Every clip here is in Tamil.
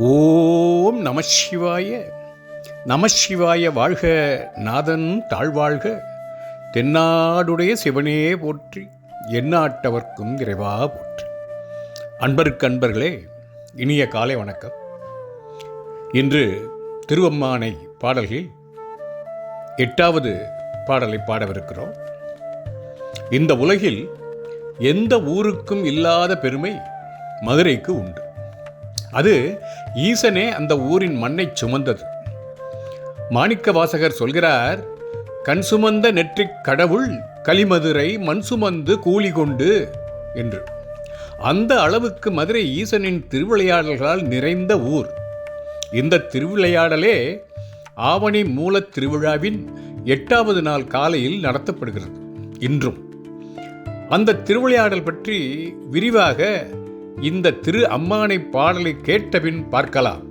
ஓம் நமசிவாய நமசிவாய வாழ்க நாதன் தாழ்வாழ்க. தென்னாடுடைய சிவனே போற்றி எண்ணாட்டவர்க்கும் இறைவா போற்றி. அன்பருக்கு அன்பர்களே இனிய காலை வணக்கம். இன்று திருவம்மானை பாடல்களில் எட்டாவது பாடலை பாடவிருக்கிறோம். இந்த உலகில் எந்த ஊருக்கும் இல்லாத பெருமை மதுரைக்கு உண்டு. அது ஈசனே அந்த ஊரின் மண்ணை சுமந்தது. மாணிக்க வாசகர் சொல்கிறார் கண் சுமந்த நெற்றிக் கடவுள் களிமதுரை மண் சுமந்து கூலி கொண்டு என்று. அந்த அளவுக்கு மதுரை ஈசனின் திருவிளையாடல்களால் நிறைந்த ஊர். இந்த திருவிளையாடலே ஆவணி மூலத் திருவிழாவின் எட்டாவது நாள் காலையில் நடத்தப்படுகிறது. இன்றும். அந்த திருவிளையாடல் பற்றி விரிவாக இந்த திரு அம்மானை பாடலை கேட்டபின் பார்க்கலாம்.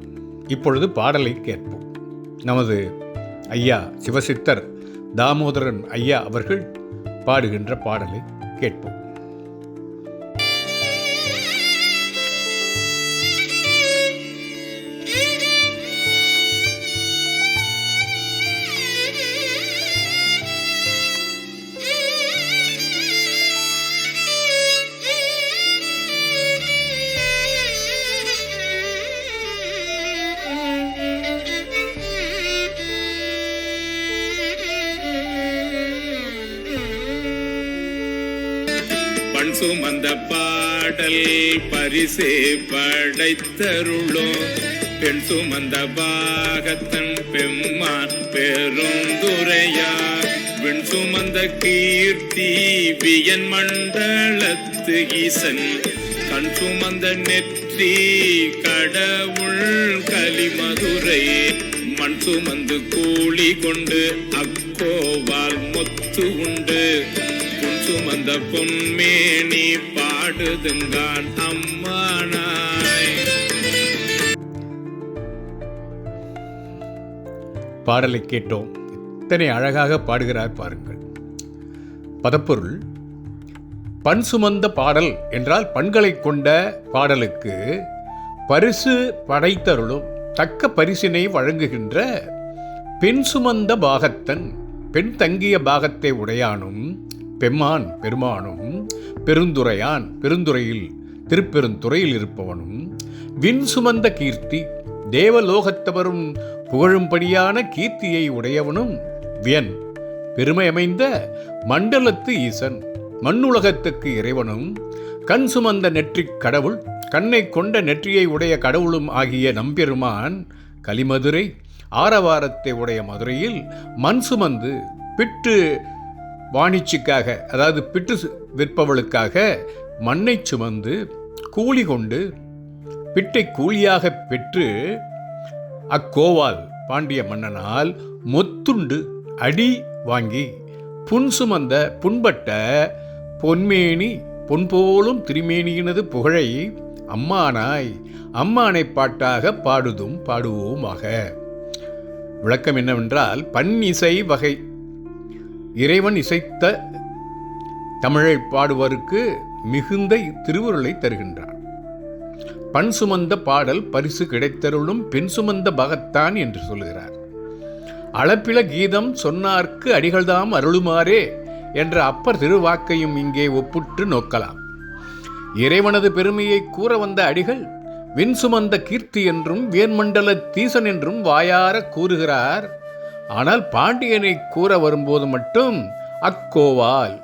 இப்பொழுது பாடலை கேட்போம். நமது ஐயா சிவசித்தர் தாமோதரன் ஐயா அவர்கள் பாடுகின்ற பாடலை கேட்போம். பண் அந்த பாடல். பரிசே படைத்தருளோம் பெண் சுமந்த பாகத்தன் பெம்மான் பெருந்துரையா. பெண் சுமந்த கீர்த்தி வியன் மண்டலத்து ஈசன். கண் சுமந்த நெற்றி கடவுள் கலிமதுரை. மண் சுமந்து கூலி கொண்டு அக்கோவால் மொத்து உண்டு. சுமந்த பொன்மேனி பாடுதுங்கான் அம்மானாய். பாடலை கேட்டோம். இத்தனை அழகாக பாடுகிறார் பாருங்கள். பதப்பொருள். பண் சுமந்த பாடல் என்றால் பண்களை கொண்ட பாடலுக்கு பரிசு படைத்தருளும் தக்க பரிசினை வழங்குகின்ற பெண் சுமந்த பாகத்தன் பெண் தங்கிய பாகத்தை உடையானும் பெம்மான் பெருமானும் பெருந்துரையான் பெருந்துறையில் திருப்பெருந்துறையில் இருப்பவனும் விண் சுமந்த கீர்த்தி தேவலோகத்தவரும் புகழும்படியான கீர்த்தியை உடையவனும் வியன். பெருமையமைந்த மண்டலத்து ஈசன் மண்ணுலகத்துக்கு இறைவனும் கண் சுமந்த நெற்றிக் கடவுள் கண்ணை கொண்ட நெற்றியை உடைய கடவுளும் ஆகிய நம்பெருமான் கலிமதுரை ஆரவாரத்தை உடைய மதுரையில் மண் சுமந்து பிட்டு வாணிச்சிக்காக அதாவது பிட்டு விற்பவளுக்காக மண்ணை சுமந்து கூலி கொண்டு பிட்டை கூலியாக பெற்று அக்கோவால் பாண்டிய மன்னனால் மொத்துண்டு அடி வாங்கி புன் சுமந்த புண்பட்ட பொன்மேனி பொன்போலும் திருமேனியினது புகழை அம்மானாய் அம்மானை பாட்டாக பாடுதும் பாடுவோமாக. விளக்கம் என்னவென்றால் பன்னிசை வகை இறைவன் இசைத்த தமிழை பாடுவருக்கு மிகுந்த திருவுருளை தருகின்றான். பண் சுமந்த பாடல் பரிசு கிடைத்தருளும் பெண் சுமந்த பகத்தான் என்று சொல்லுகிறார் அளப்பில கீதம் சொன்னார்க்கு அடிகள்தாம் அருளுமாறே என்ற அப்பர் திருவாக்கையும் இங்கே ஒப்புற்று நோக்கலாம். இறைவனது பெருமையை கூற வந்த அடிகள் வின் சுமந்த கீர்த்தி என்றும் வேன்மண்டல தீசன் என்றும் வாயார கூறுகிறார். ஆனால் பாண்டியனை கூற வரும்போது மட்டும் அக்கோவால்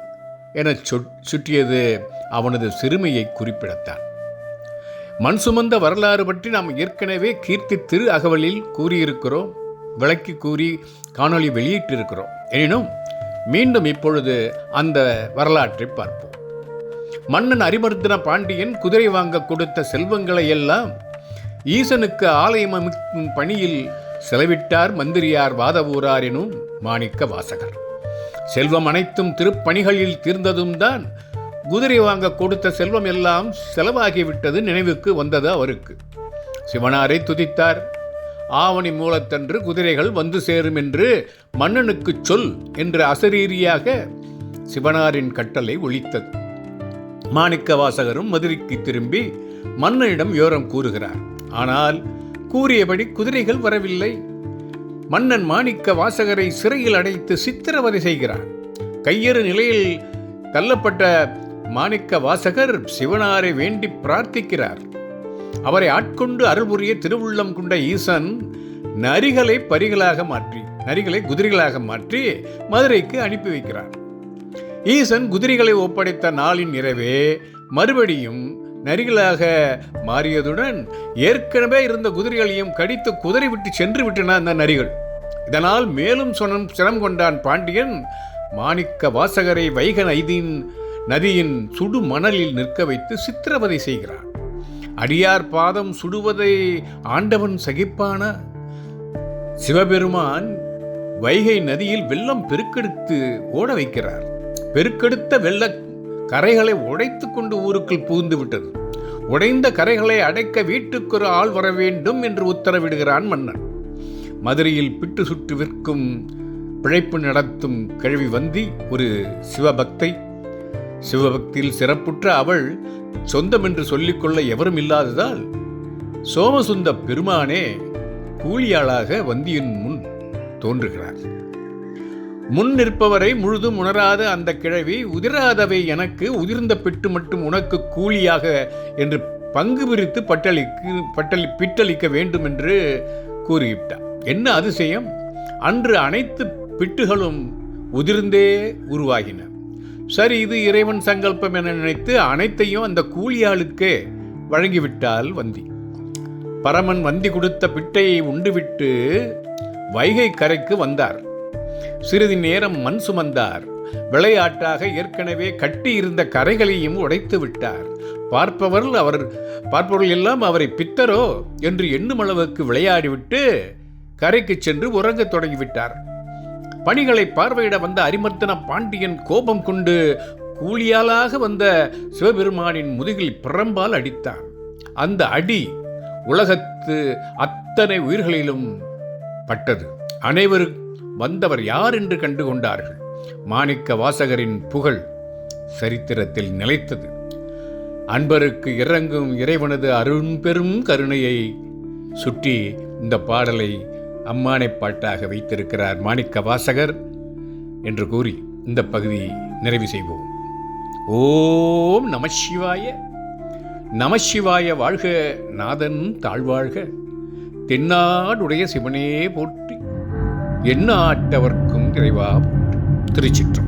என சுற்றியது அவனது சிறுமையை குறிப்பிடத்தான். மண் சுமந்த வரலாறு பற்றி நாம் ஏற்கனவே கீர்த்தி திரு அகவலில் கூறியிருக்கிறோம் விளக்கி கூறி காணொளி வெளியிட்டிருக்கிறோம். எனினும் மீண்டும் இப்பொழுது அந்த வரலாற்றை பார்ப்போம். மன்னன் அரிமர்தன பாண்டியன் குதிரை வாங்க கொடுத்த செல்வங்களை எல்லாம் ஈசனுக்கு ஆலயம் அமைக்கும் பணியில் செலவிட்டார் மந்திரியார் வாதவூரார் எனும் மாணிக்க வாசகர். செல்வம் அனைத்தும் திருப்பணிகளில் தீர்ந்ததும் தான் குதிரை வாங்க கொடுத்த செல்வம் எல்லாம் செலவாகிவிட்டது நினைவுக்கு வந்தது அவருக்கு. சிவனாரை துதித்தார். ஆவணி மூலத்தன்று குதிரைகள் வந்து சேரும் என்று மன்னனுக்குச் சொல் என்று அசரீரியாக சிவனாரின் கட்டளை ஒழித்தது மாணிக்க வாசகரும் மதுரைக்கு திரும்பி மன்னனிடம் யோரம் கூறுகிறார். ஆனால் கூறியபடி குதிரைகள் வரவில்லை. மன்னன் மாணிக்க வாசகரை சிறையில் அடைத்து சித்திரவதை செய்கிறான். கையறு நிலையில் தள்ளப்பட்ட மாணிக்க வாசகர் சிவனாரை வேண்டி பிரார்த்திக்கிறார். அவரை ஆட்கொண்டு அருள்புரிய திருவுள்ளம் கொண்ட ஈசன் நரிகளை பரிகளாக மாற்றி நரிகளை குதிரைகளாக மாற்றி மதுரைக்கு அனுப்பி வைக்கிறார். ஈசன் குதிரைகளை ஒப்படைத்த நாளின் நிறைவே மறுபடியும் நரிகளாக மாறியதுடன் ஏற்கனவே இருந்த குதிரைகளையும் கடித்து குதிரை விட்டு சென்று விட்டன அந்த நரிகள். இதனால் மேலும் சுனம் சிரம் கொண்டான் பாண்டியன் மாணிக்க வாசகரை வைக நைதின் நதியின் சுடு மணலில் நிற்க வைத்து சித்திரவதை செய்கிறான். அடியார் பாதம் சுடுவதை ஆண்டவன் சகிப்பான? சிவபெருமான் வைகை நதியில் வெள்ளம் பெருக்கெடுத்து ஓட வைக்கிறார். பெருக்கெடுத்த வெள்ள கரைகளை உடைத்து கொண்டு ஊருக்குள் புகுந்து விட்டது. உடைந்த கரைகளை அடைக்க வீட்டுக்கு ஒரு ஆள் வர வேண்டும் என்று உத்தரவிடுகிறான் மன்னன். மதுரையில் பிட்டு சுட்டு விற்கும் பிழைப்பு நடத்தும் கிழவி வந்தி ஒரு சிவபக்தை. சிவபக்தியில் சிறப்புற்ற அவள் சொந்தம் என்று சொல்லிக்கொள்ள எவரும் இல்லாததால் சோமசுந்த பெருமானே கூலியாளாக வந்தியின் முன் தோன்றுகிறார். முன் நிற்பவரை முழுதும் உணராத அந்த கிழவி உதிராதவை எனக்கு உதிர்ந்த பிட்டு மட்டும் உனக்கு கூலியாக என்று பங்கு பிரித்து பட்டளிக்கு பட்டளி பிட்டளிக்க வேண்டும் என்று கூறிவிட்டார். என்ன அதிசயம்? அன்று அனைத்து பிட்டுகளும் உதிர்ந்தே உருவாகின. சரி இது இறைவன் சங்கல்பம் என நினைத்து அனைத்தையும் அந்த கூலியாளுக்கே வழங்கிவிட்டால் வந்தி. பரமன் வந்தி கொடுத்த பிட்டையை உண்டுவிட்டு வைகை கரைக்கு வந்தார். சிறிது நேரம் மண் சுமந்தார். விளையாட்டாக ஏற்கனவே கட்டியிருந்த கரைகளையும் உடைத்து விட்டார். பார்ப்பவர்கள் அவர் பார்ப்பவர்கள் எல்லாம் அவரை பித்தரோ என்று எண்ணும் அளவுக்கு விளையாடிவிட்டு கரைக்கு சென்று உறங்கத் தொடங்கிவிட்டார். பணிகளை பார்வையிட வந்த அரிமர்த்தன பாண்டியன் கோபம் கொண்டு கூலியாளாக வந்த சிவபெருமானின் முதுகில் பிரம்பால் அடித்தார் அந்த அடி உலகத்து அத்தனை உயிர்களிலும் பட்டது. அனைவரும் வந்தவர் யார் என்று கண்டு கொண்டார்கள் மாணிக்க வாசகரின் புகழ் சரித்திரத்தில் நிலைத்தது. அன்பருக்கு இறங்கும் இறைவனது அருண்பெரும் கருணையை சுற்றி இந்த பாடலை அம்மானை பாட்டாக வைத்திருக்கிறார் மாணிக்க வாசகர் என்று கூறி இந்த பகுதி நிறைவு செய்வோம். ஓம் நமசிவாய நமசிவாய வாழ்க நாதன் தாழ்வாழ்க. தென்னாடுடைய சிவனே போற்றி. எண்ணாட்டவர்க்கும் இறைவா திருச்சிற்று